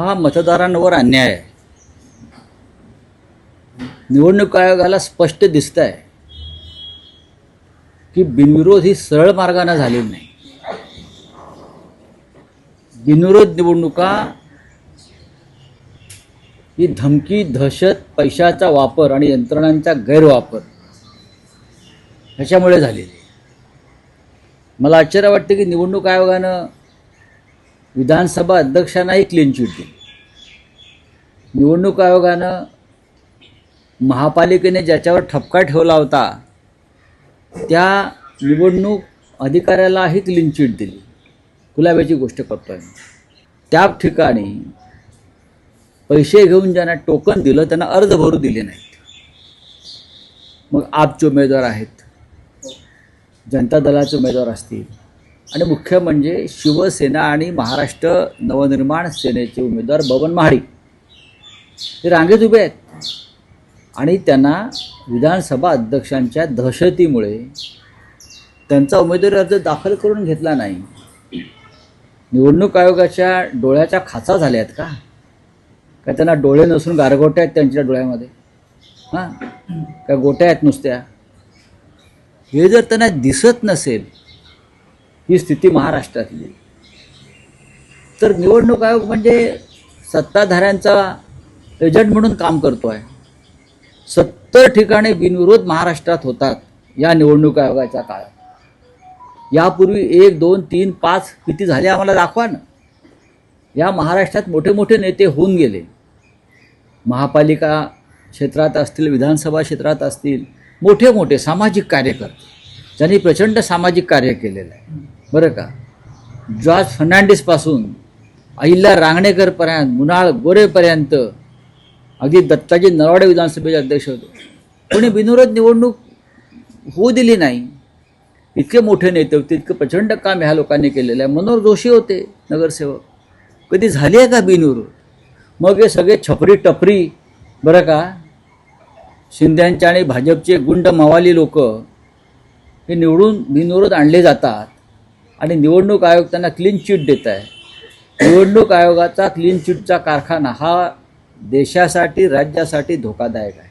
हा मतदारांवर अन्याय आहे. निवडणूक आयोगाला स्पष्ट दिसत आहे की बिनविरोध ही सरळ मार्गाने झालेली नाही. बिनविरोध निवडणुका ही धमकी दहशत पैशाचा वापर आणि यंत्रणांचा गैरवापर ह्याच्यामुळे झालेली मला आश्चर्य वाटते की निवडणूक आयोगानं विधानसभा अध्यक्षांनाही क्लीन चिट दिली. निवडणूक आयोगानं महापालिकेने ज्याच्यावर ठपका ठेवला होता त्या निवडणूक अधिकाऱ्यालाही क्लीन चिट दिली. गुलाब्याची गोष्ट करतोय मी. त्या ठिकाणी पैसे घेऊन ज्यांना टोकन दिलं त्यांना अर्ज भरू दिले नाहीत. मग आपचे उमेदवार आहेत. जनता दलाचे उमेदवार असतील आणि मुख्य म्हणजे शिवसेना आणि महाराष्ट्र नवनिर्माण सेनेचे उमेदवार बबन महाडिक. हे रांगेत उभे आहेत. आणि त्यांना विधानसभा अध्यक्षांच्या दहशतीमुळे त्यांचा उमेदवारी अर्ज दाखल करून घेतला नाही. निवडणूक आयोगाच्या डोळ्याच्या खाचा झाल्या आहेत का काय त्यांना डोळे नसून गारगोट्या आहेत त्यांच्या डोळ्यामध्ये? हां? काय गोट्या आहेत नुसत्या? हे जर त्यांना दिसत नसेल ही स्थिती महाराष्ट्रातली. तर निवडणूक आयोग म्हणजे सत्ताधाऱ्यांचा एजंट म्हणून काम करतो आहे सत्तर ठिकाणी बिनविरोध महाराष्ट्रात होतात या निवडणूक आयोगाच्या काळात. यापूर्वी एक दोन तीन पाच किती झाले आम्हाला दाखवा ना. या महाराष्ट्रात मोठे मोठे नेते होऊन गेले. महापालिका क्षेत्रात असतील विधानसभा क्षेत्रात असतील मोठे मोठे सामाजिक कार्यकर्ते ज्यांनी प्रचंड सामाजिक कार्य केलेलं आहे. बरं का? जॉर्ज फर्नांडिसपासून अहिल्या रांगणेकरपर्यंत मुनाळ गोरेपर्यंत अगदी दत्ताजी नरवाडे विधानसभेचे अध्यक्ष होते. कोणी बिनविरोध निवडणूक होऊ दिली नाही. इतके मोठे नेते होते इतकं प्रचंड काम ह्या लोकांनी केलेलं. आहे मनोहर जोशी होते नगरसेवक. कधी झाली आहे का बिनविरोध? मग हे सगळे छपरी टपरी बरं का? शिंद्यांचे आणि भाजपचे गुंड मवाली लोक हे निवडून बिनविरोध आणले जातात. आणि निवडणूक आयोग त्यांना क्लीन चिट देत आहे. निवडणूक आयोगाचा क्लीन चिटचा कारखाना हा देशासाठी राज्यासाठी धोकादायक आहे.